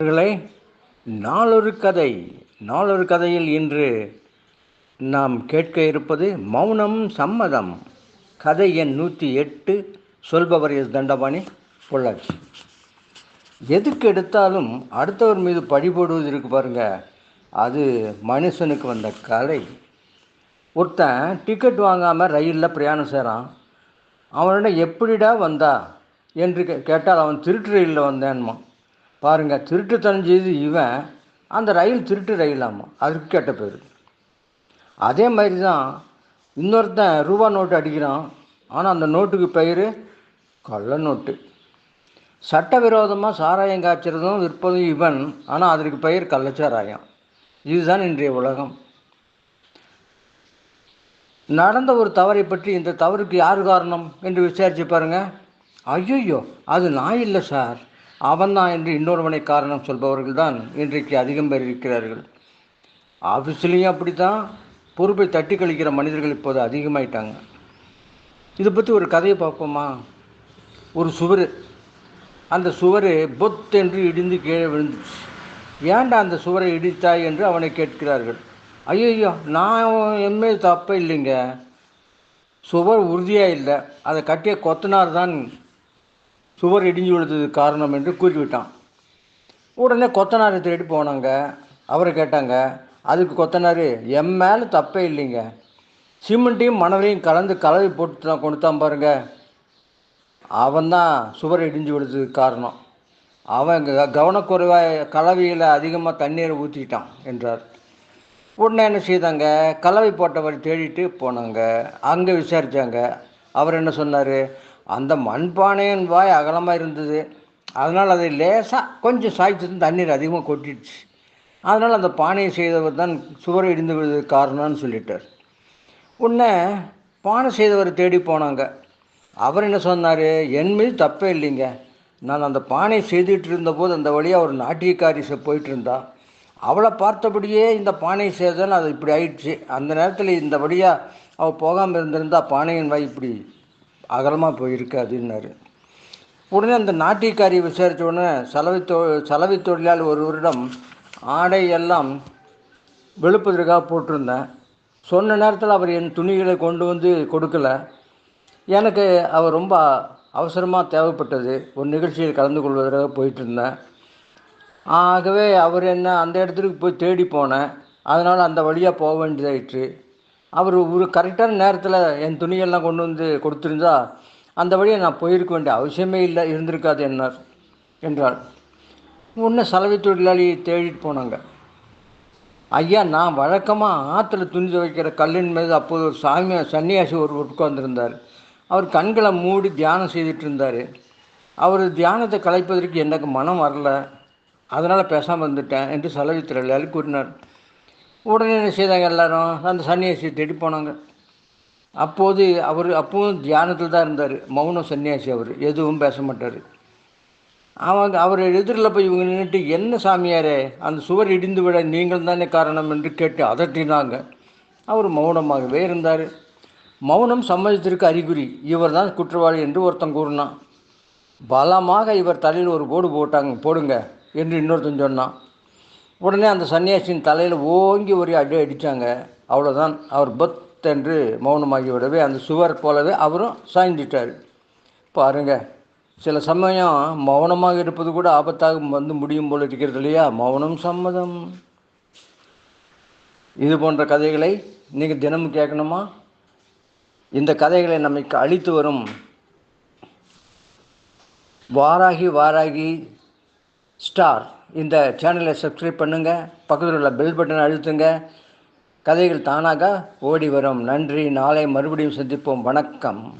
அவர்களை நாளொரு கதை நாளொரு கதையில் இன்று நாம் கேட்க இருப்பது மௌனம் சம்மதம். கதை எண் நூற்றி எட்டு சொல்பவர் எஸ் தண்டபாணி பொள்ளாச்சி. எதுக்கு எடுத்தாலும் அடுத்தவர் மீது பழி போடுவது இருக்கு பாருங்க. அது மனுஷனுக்கு வந்த கலை. ஒருத்தன் டிக்கெட் வாங்காமல் ரயிலில் பிரயாணம் செய்கிறான் அவனிடம் எப்படிடா வந்தா? என்று கேட்டால் அவன் திருட்டு ரயிலில் வந்தேன்மா பாருங்கள் திருட்டுத்தனம் செய்து இவன் அந்த ரயில் திருட்டு ரயிலாமா? அதுக்கு கேட்ட பேர். அதே மாதிரி தான் இன்னொருத்தன் ரூபா நோட்டு அடிக்கிறான். ஆனால் அந்த நோட்டுக்கு பெயர் கள்ள நோட்டு. சட்டவிரோதமாக சாராயம் காய்ச்சறதும் விற்பதும் இவன். ஆனால் அதற்கு பெயர் கள்ளச்சாராயம். இதுதான் இன்றைய உலகம். நடந்த ஒரு தவறை பற்றி இந்த தவறுக்கு யார் காரணம்? என்று விசாரிச்சு பாருங்கள் ஐயோ அது நான் இல்லை சார். அவன்தான் என்று இன்னொருவனை காரணம் சொல்பவர்கள் தான் இன்றைக்கு அதிகம் பேர் இருக்கிறார்கள். ஆஃபீஸ்லேயும் அப்படி தான் பொறுப்பை தட்டி கழிக்கிற மனிதர்கள் இப்போது அதிகமாயிட்டாங்க. இதை பற்றி ஒரு கதையை பார்ப்போமா? ஒரு சுவர். அந்த சுவர் பொத் என்று இடிந்து கீழே விழுந்துச்சு. ஏன்டா அந்த சுவரை இடித்தாய் என்று அவனை கேட்கிறார்கள். ஐயோ நான் எம்மே தப்பே இல்லைங்க. சுவர் உறுதியாக இல்லை. அதை கட்டிய கொத்தனார் தான் சுவர் இடிஞ்சு விழுந்தது காரணம் என்று கூறிவிட்டான். உடனே கொத்தனாரை தேடி போனாங்க. அவரை கேட்டாங்க அதுக்கு கொத்தனார் என் மேலே தப்பே இல்லைங்க. சிமெண்ட்டையும் மணலையும் கலந்து கலவை போட்டு தான் கொடுத்தான் பாருங்க. அவன்தான் சுவர் இடிஞ்சு விடுறதுக்கு காரணம். அவன் கவனக்குறைவாக கலவையில் அதிகமாக தண்ணீரை ஊற்றிட்டான் என்றார். உடனே என்ன செய்தாங்க கலவை போட்டவர் தேடிட்டு போனாங்க. அங்கே விசாரித்தாங்க அவர் என்ன சொன்னார் அந்த மண்பானையின் வாய் அகலமாக இருந்தது. அதனால் அதை லேசாக கொஞ்சம் சாய்த்து தண்ணீர் அதிகமாக கொட்டிடுச்சு. அதனால் அந்த பானையை செய்தவர் தான் சுவர் இடிந்து விழுந்ததுக்கு காரணம்னு சொல்லிட்டார். உடனே பானை செய்தவர் தேடி போனாங்க. அவர் என்ன சொன்னார்? என் மீது தப்பே இல்லைங்க. நான் அந்த பானை செய்துட்டு இருந்தபோது அந்த வழியாக ஒரு நாட்டியக்காரி போயிட்டு இருந்தா அவளை பார்த்தபடியே இந்த பானை செய்தால் அது இப்படி ஆயிடுச்சு. அந்த நேரத்தில் இந்த வழியாக அவள் போகாமல் இருந்திருந்தா பானையின் வாய் இப்படி அகலமாக போயிருக்கு அப்படின்னாரு. உடனே அந்த நாட்டியக்காரியை விசாரித்த உடனே சலவை தொ சலவை தொழிலாளி ஒருவரிடம் ஆடை எல்லாம் வெளுப்பதற்காக போட்டிருந்தேன். சொன்ன நேரத்தில் அவர் என் துணிகளை கொண்டு வந்து கொடுக்கல. எனக்கு அவர் ரொம்ப அவசரமாக தேவைப்பட்டது. ஒரு நிகழ்ச்சியில் கலந்து கொள்வதற்காக போயிட்டு இருந்தேன். ஆகவே அவர் என்ன அந்த இடத்துக்கு போய் தேடி போனேன். அதனால் அந்த வழியாக போக வேண்டியதாயிற்று. அவர் ஒரு கரெக்டான நேரத்தில் என் துணியெல்லாம் கொண்டு வந்து கொடுத்துருந்தா அந்த வழியை நான் போயிருக்க வேண்டிய அவசியமே இல்லை இருந்திருக்காது என்னார் என்றார். உடனே சலவை தொழிலாளி தேடிட்டு போனாங்க. ஐயா நான் வழக்கமாக ஆற்றுல துணி துவைக்கிற கல்லின் மீது அப்போது ஒரு சாமி சன்னியாசி ஒரு உட்கார்ந்துருந்தார். அவர் கண்களை மூடி தியானம் செய்துட்டு இருந்தார். அவர் தியானத்தை கலைப்பதற்கு எனக்கு மனம் வரல. அதனால் பேசாமல் இருந்துட்டேன் என்று சலவை தொழிலாளி கூறினார். உடனே என்ன செய்தாங்க எல்லாரும்? அந்த சன்னியாசியை தேடி போனாங்க. அப்போது அவர் அப்பவும் தியானத்தில் தான் இருந்தார். மௌனம் சன்னியாசி அவர். எதுவும் பேச மாட்டார். அவங்க அவர் எதிரில் போய் இவங்க நின்றுட்டு என்ன சாமியாரே அந்த சுவர் இடிந்து விட நீங்கள் தானே காரணம்? என்று கேட்டு அதட்டினாங்க. அவர் மௌனமாகவே இருந்தார். மௌனம் சம்மதத்திற்கு அறிகுறி இவர் தான் குற்றவாளி என்று ஒருத்தன் கூறினான். பலமாக இவர் தலையில் ஒரு போடு போட்டாங்க போடுங்க என்று இன்னொருத்தன் சொன்னான். உடனே அந்த சன்னியாசியின் தலையில் ஓங்கி ஒரு அடி அடித்தாங்க அவ்வளோதான் அவர் பத் என்று மௌனமாகி விடவே அந்த சுவர் போலவே அவரும் சாய்ந்துட்டார். பாருங்க சில சமயம் மௌனமாக இருப்பது கூட ஆபத்தாக வந்து முடியும் போல இருக்கிறது இல்லையா? மௌனம் சம்மதம். இது போன்ற கதைகளை நீங்கள் தினமும் கேட்கணுமா? இந்த கதைகளை நமக்கு அழித்து வரும் வாராகி வாராகி ஸ்டார் இந்த சேனலை சப்ஸ்கிரைப் பண்ணுங்கள் பக்கத்தில் உள்ள பெல் பட்டனை அழுத்துங்க. கதைகள் தானாக ஓடி வரும். நன்றி. நாளை மறுபடியும் சந்திப்போம். வணக்கம்.